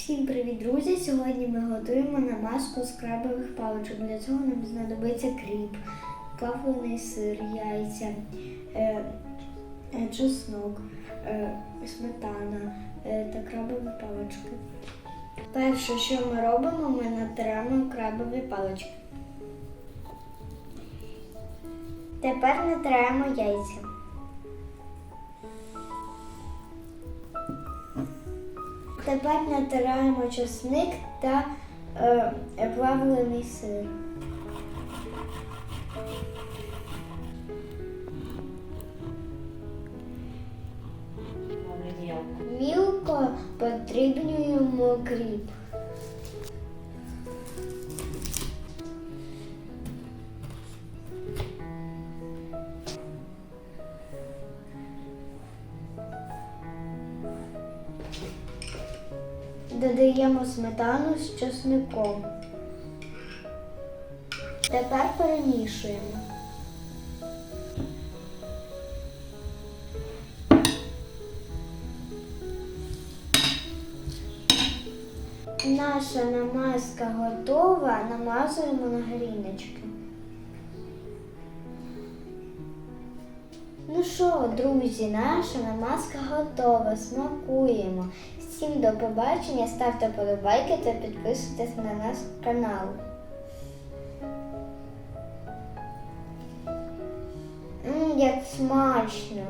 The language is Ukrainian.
Всім привіт, друзі! Сьогодні ми готуємо намазку з крабових паличок. Для цього нам знадобиться кріп, плавлений сир, яйця, е, е, чеснок, е, сметана е, та крабові палички. Перше, що ми робимо, ми натираємо крабові палички. Тепер натираємо яйця. Тепер натираємо чесник та е, плавлений сир. Мілко. Мілко потрібнюємо кріп. Додаємо сметану з чесником. Тепер перемішуємо. Наша намазка готова, намазуємо на гріночки. Ну що, друзі, наша намазка готова. Смакуємо. Всім до побачення, ставте подобайки та підписуйтесь на наш канал. Як смачно!